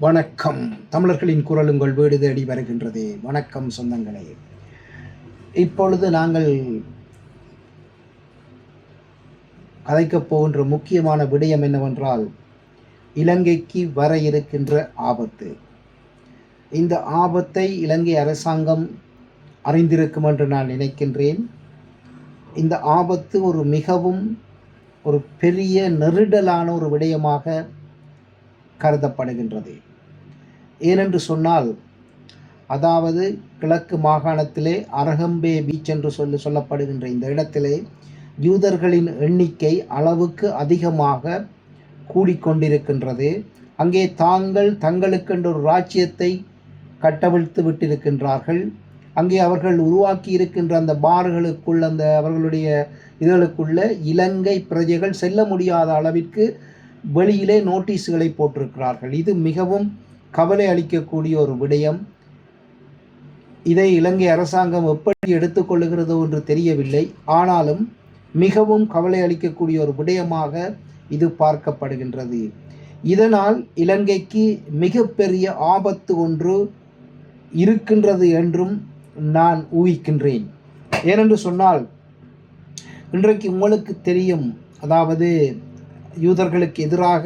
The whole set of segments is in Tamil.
வணக்கம். தமிழர்களின் குரல் உங்கள் வீடு தேடி வருகின்றது. வணக்கம் சொந்தங்களே. இப்பொழுது நாங்கள் கதைக்கப் போகின்ற முக்கியமான விடயம் என்னவென்றால் இலங்கைக்கு வர இருக்கின்ற ஆபத்து. இந்த ஆபத்தை இலங்கை அரசாங்கம் அறிந்திருக்கும் என்று நான் நினைக்கின்றேன். இந்த ஆபத்து ஒரு மிகவும் ஒரு பெரிய நெருடலான ஒரு விடயமாக கருதப்படுகின்றது. ஏனென்று சொன்னால் அதாவது கிழக்கு மாகாணத்திலே அரகம்பே பீச் என்று சொல்லி சொல்லப்படுகின்ற இந்த இடத்திலே யூதர்களின் எண்ணிக்கை அளவுக்கு அதிகமாக கூடிக்கொண்டிருக்கின்றது. அங்கே தாங்கள் தங்களுக்கென்ற ஒரு ராஜ்யத்தை கட்டவிழ்த்து விட்டிருக்கின்றார்கள். அங்கே அவர்கள் உருவாக்கி இருக்கின்ற அந்த பார்களுக்குள் அந்த அவர்களுடைய இதழுக்குள்ள இலங்கை பிரஜைகள் செல்ல முடியாத அளவிற்கு வெளியிலே நோட்டீஸுகளை போட்டிருக்கிறார்கள். இது மிகவும் கவலை அளிக்கக்கூடிய ஒரு விடயம். இதை இலங்கை அரசாங்கம் எப்படி எடுத்துக்கொள்ளுகிறதோ என்று தெரியவில்லை. ஆனாலும் மிகவும் கவலை அளிக்கக்கூடிய ஒரு விடயமாக இது பார்க்கப்படுகின்றது. இதனால் இலங்கைக்கு மிகப்பெரிய ஆபத்து ஒன்று இருக்கின்றது என்றும் நான் ஊகிக்கின்றேன். ஏனென்று சொன்னால் இன்றைக்கு உங்களுக்கு தெரியும். அதாவது யூதர்களுக்கு எதிராக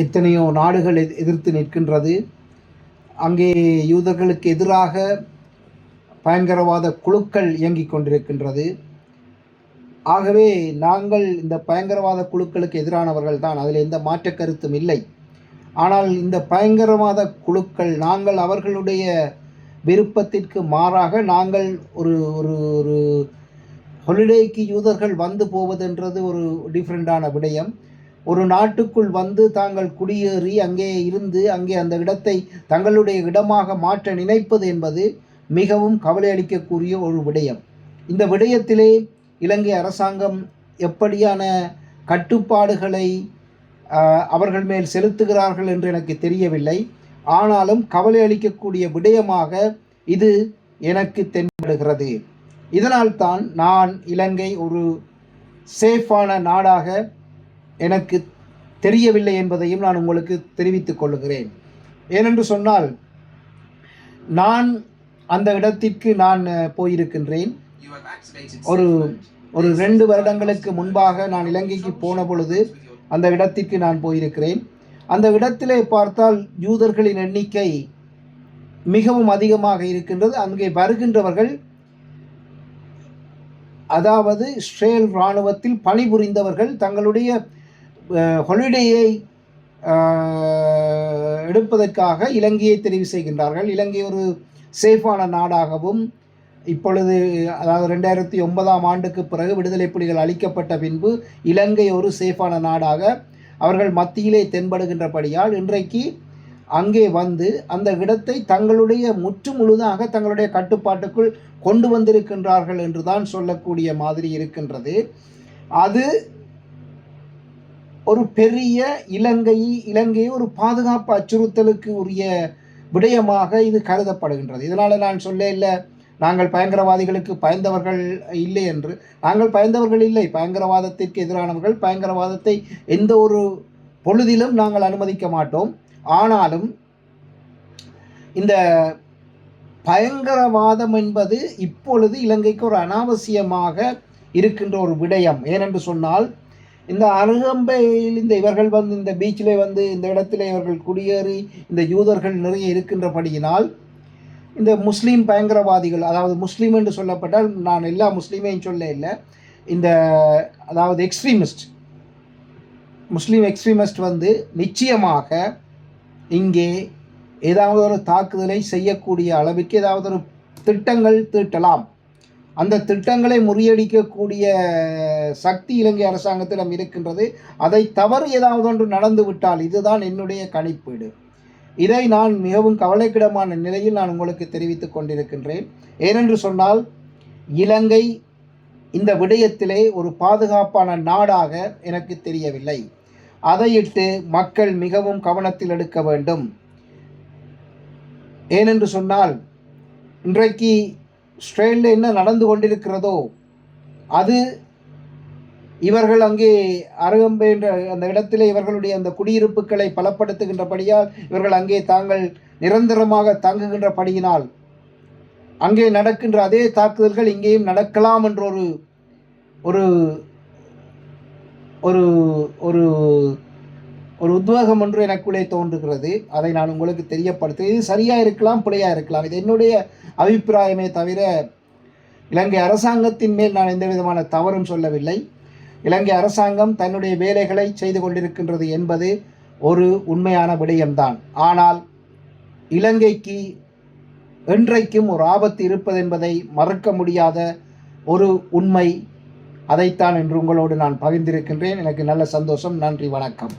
எத்தனையோ நாடுகள் எதிர்த்து நிற்கின்றது. அங்கே யூதர்களுக்கு எதிராக பயங்கரவாத குழுக்கள் இயங்கிக் கொண்டிருக்கின்றது. ஆகவே நாங்கள் இந்த பயங்கரவாத குழுக்களுக்கு எதிரானவர்கள் தான். அதில் எந்த மாற்ற கருத்தும் இல்லை. ஆனால் இந்த பயங்கரவாத குழுக்கள் நாங்கள் அவர்களுடைய விருப்பத்திற்கு மாறாக நாங்கள் ஒரு ஒரு ஒரு ஹொலிடேக்கு யூதர்கள் வந்து போவதென்றது ஒரு டிஃப்ரெண்டான விடயம். ஒரு நாட்டுக்குள் வந்து தாங்கள் குடியேறி அங்கே இருந்து அங்கே அந்த இடத்தை தங்களுடைய இடமாக மாற்ற நினைப்பது என்பது மிகவும் கவலை அளிக்கக்கூடிய ஒரு விடயம். இந்த விடயத்திலே இலங்கை அரசாங்கம் எப்படியான கட்டுப்பாடுகளை அவர்கள் மேல் செலுத்துகிறார்கள் என்று எனக்கு தெரியவில்லை. ஆனாலும் கவலை அளிக்கக்கூடிய விடயமாக இது எனக்கு தென்படுகிறது. இதனால்தான் நான் இலங்கை ஒரு சேஃபான நாடாக எனக்கு தெரியவில்லை என்பதையும் நான் உங்களுக்கு தெரிவித்துக் கொள்கிறேன் ஏனென்று சொன்னால் நான் அந்த இடத்திற்கு நான் போயிருக்கின்றேன். ஒரு ஒரு ரெண்டு வருடங்களுக்கு முன்பாக நான் இலங்கைக்கு போன பொழுது அந்த இடத்திற்கு நான் போயிருக்கிறேன். அந்த இடத்திலே பார்த்தால் யூதர்களின் எண்ணிக்கை மிகவும் அதிகமாக இருக்கின்றது. அங்கே வருகின்றவர்கள் அதாவது இஸ்ரேல் இராணுவத்தில் பணிபுரிந்தவர்கள் தங்களுடைய ஹொலிடேயை எடுப்பதற்காக இலங்கையை தெரிவு செய்கின்றார்கள். இலங்கை ஒரு சேஃபான நாடாகவும் இப்பொழுது அதாவது ரெண்டாயிரத்தி ஒன்பதாம் ஆண்டுக்கு பிறகு விடுதலை புலிகள் அளிக்கப்பட்ட பின்பு இலங்கை ஒரு சேஃபான நாடாக அவர்கள் மத்தியிலே தென்படுகின்றபடியால் இன்றைக்கு அங்கே வந்து அந்த இடத்தை தங்களுடைய முற்று முழுதாக தங்களுடைய கட்டுப்பாட்டுக்குள் கொண்டு வந்திருக்கின்றார்கள் என்று தான் சொல்லக்கூடிய மாதிரி இருக்கின்றது. அது ஒரு பெரிய இலங்கை இலங்கை ஒரு பாதுகாப்பு அச்சுறுத்தலுக்கு உரிய விடயமாக இது கருதப்படுகின்றது. இதனால் நான் சொல்ல இல்லை நாங்கள் பயங்கரவாதிகளுக்கு பயந்தவர்கள் இல்லை என்று. நாங்கள் பயந்தவர்கள் இல்லை. பயங்கரவாதத்திற்கு எதிரானவர்கள். பயங்கரவாதத்தை எந்த ஒரு பொழுதிலும் நாங்கள் அனுமதிக்க மாட்டோம். ஆனாலும் இந்த பயங்கரவாதம் என்பது இப்பொழுது இலங்கைக்கு ஒரு அனாவசியமாக இருக்கின்ற ஒரு விடயம். ஏனென்று சொன்னால் இந்த அருகம்பையில் இந்த இவர்கள் வந்து இந்த பீச்சிலே வந்து இந்த இடத்திலே இவர்கள் குடியேறி இந்த யூதர்கள் நிறைய இருக்கின்றபடியினால் இந்த முஸ்லீம் பயங்கரவாதிகள் அதாவது முஸ்லீம் என்று சொல்லப்பட்டால் நான் எல்லா முஸ்லீமையும் சொல்ல இல்லை. இந்த அதாவது எக்ஸ்ட்ரீமிஸ்ட் முஸ்லீம் எக்ஸ்ட்ரீமிஸ்ட் வந்து நிச்சயமாக இங்கே ஏதாவது ஒரு தாக்குதலை செய்யக்கூடிய அளவுக்கு ஏதாவது ஒரு திட்டங்கள் தீட்டலாம். அந்த திட்டங்களை முறியடிக்கக்கூடிய சக்தி இலங்கை அரசாங்கத்திடம் இருக்கின்றது. அதை தவறு ஏதாவது ஒன்று நடந்து விட்டால் இதுதான் என்னுடைய கணிப்பீடு. இதை நான் மிகவும் கவலைக்கிடமான நிலையில் நான் உங்களுக்கு தெரிவித்துக் கொண்டிருக்கின்றேன். ஏனென்று சொன்னால் இலங்கை இந்த விடயத்திலே ஒரு பாதுகாப்பான நாடாக எனக்கு தெரியவில்லை. அதையிட்டு மக்கள் மிகவும் கவனத்தில் எடுக்க வேண்டும். ஏனென்று சொன்னால் இன்றைக்கு இஸ்ரேலில் என்ன நடந்து கொண்டிருக்கிறதோ அது இவர்கள் அங்கே அருகம்பை என்ற அந்த இடத்திலே இவர்களுடைய அந்த குடியிருப்புகளை பலப்படுத்துகின்றபடியால் இவர்கள் அங்கே தாங்கள் நிரந்தரமாக தங்குகின்றபடியினால் அங்கே நடக்கின்ற அதே தாக்குதல்கள் இங்கேயும் நடக்கலாம் என்ற ஒரு ஒரு ஒரு ஒரு உத்வேகம் ஒன்று எனக்குள்ளே தோன்றுகிறது. அதை நான் உங்களுக்கு தெரியப்படுத்து இது சரியாக இருக்கலாம் பிழையாக இருக்கலாம். இது என்னுடைய அபிப்பிராயமே தவிர இலங்கை அரசாங்கத்தின் மேல் நான் எந்த விதமான தவறும் சொல்லவில்லை. இலங்கை அரசாங்கம் தன்னுடைய வேலைகளை செய்து கொண்டிருக்கின்றது என்பது ஒரு உண்மையான விடயம்தான். ஆனால் இலங்கைக்கு என்றைக்கும் ஒரு ஆபத்து இருப்பது என்பதை மறக்க முடியாத ஒரு உண்மை அதைத்தான் என்று உங்களோடு நான் பகிர்ந்திருக்கின்றேன். எனக்கு நல்ல சந்தோஷம். நன்றி வணக்கம்.